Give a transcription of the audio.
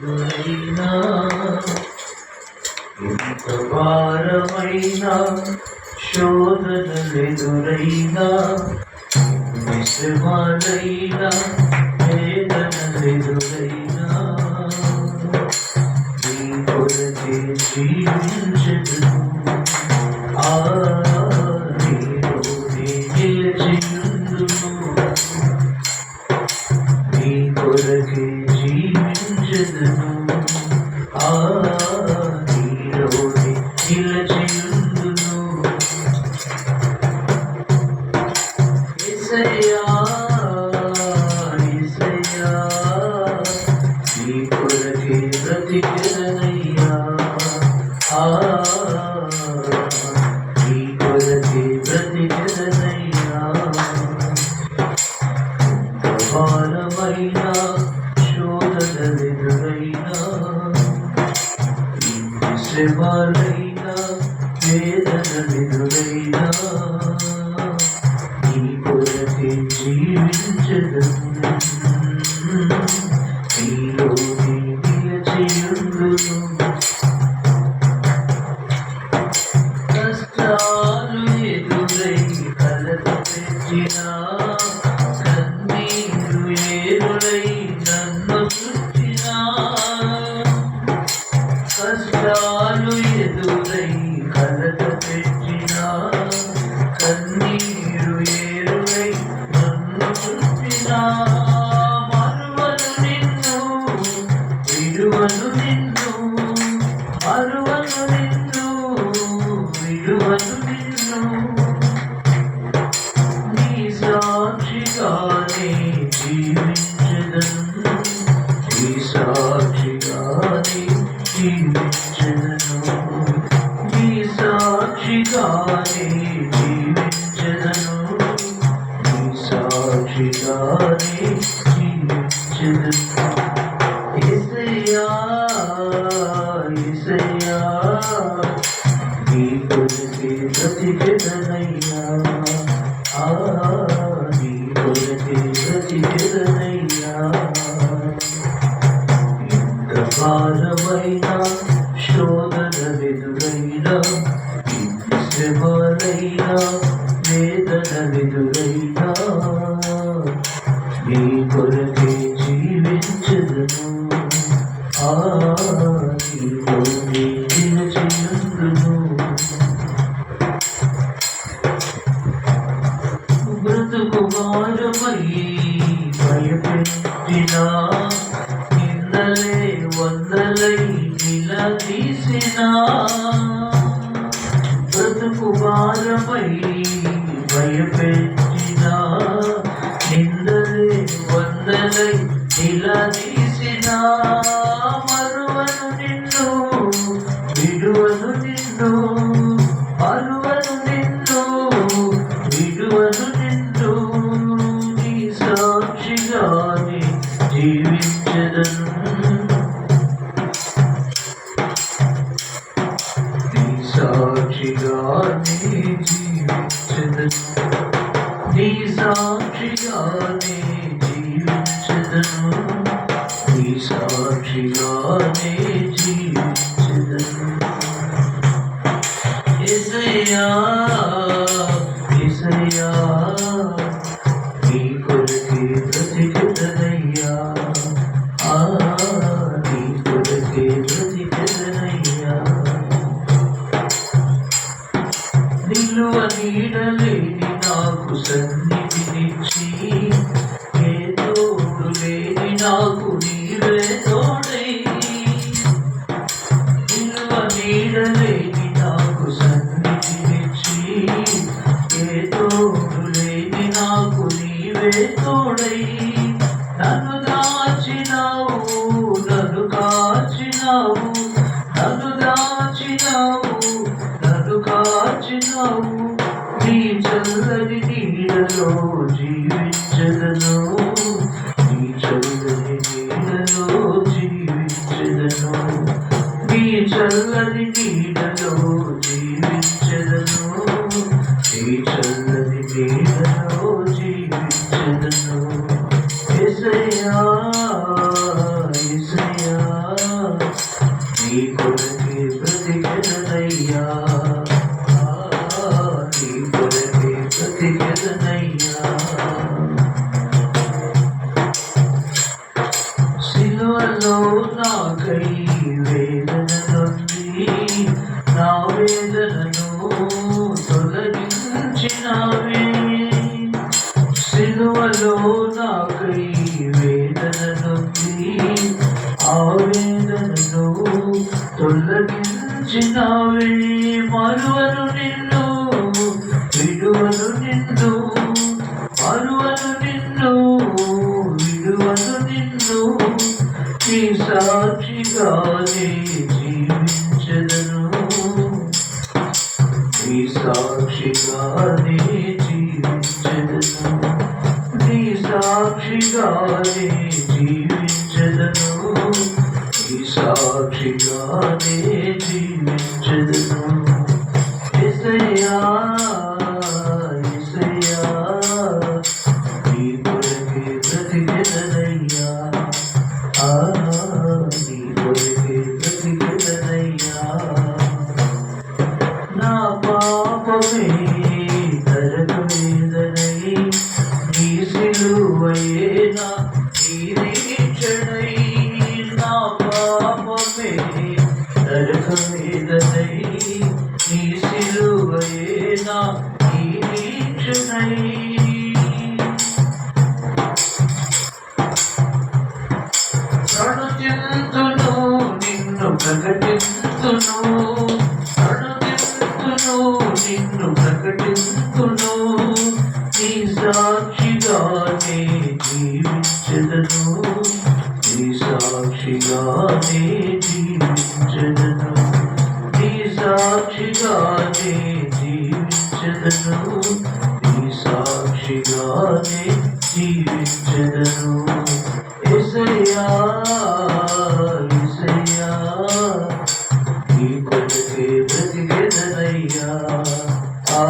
ఎదురైనా ఎంత భారమైనా శోధనలెదురైనా విశ్రమాలైనా వేదనలెదురైనా. నీ కొరకే జీవించదు ఆ నీలోనే నిలిచియుందును నీ కొరకే యేసయ్యా నీ కొరకే బ్రతికెదనయ్యా ఆ నీ కొరకే బ్రతికెదనయ్యా భారమైన శోధనలెదురైనా శ్రమాలైనా వేదనలెదురైనా నీ కొరకే జీవించదను నీలోని సాక్షిగానే జీవించదను యేసయ్యా యేసయ్యా నీ కొరకే బ్రతికెదనయ్యా ఆ నీ కొరకే బ్రతికెదనయ్యా ఎంత భారమైన శోధనలెదురైనా ఎన్ని శ్రమలైనా వేదనలెదురైనా నీ కొరకే జీవించదను ఆ నీలోనే నిలిచియుండును బ్రతుకు భారమై భయపెట్టినా నిన్నలే వందలై నిలదీసినా బ్రతుకు భారమై భయపెట్టినా వందలై నిలదీసినా మరువను నిన్ను విడువను నిన్ను మరువను నిన్ను విడువను నిన్ను. నీ సాక్షిగానే జీవించదను. నీ సాక్షిగానే జీవించదను. నీ సాక్షిగానే జీవించదను ఆ నీ కొరకే బ్రతికెదనయ్యా Oh. నాకై వేదన నా వేదనను తొలగించినావే. సిలువలో నాకై వేదన ఆ వేదనను తొలగించినావే. మరువను నిన్ను విడువను నిన్ను సాక్షిగానే జీవించదను ఈ సాక్షిగానే జీవించదను నీ సాక్షిగానే జీవించదను ఈ సాక్షిగానే జీవించదను నీ నిరీక్షణై నిన్ను ప్రకటింతును నీ సాక్షిగానే జీవించదను నీ సాక్షిగానే జీవించదను నీ సాక్షిగానే జీవించదను. జీవించగను ఎసయ్యా ఎసయ్యా నీ కొరకే బ్రతికెదనయ్యా. ఆ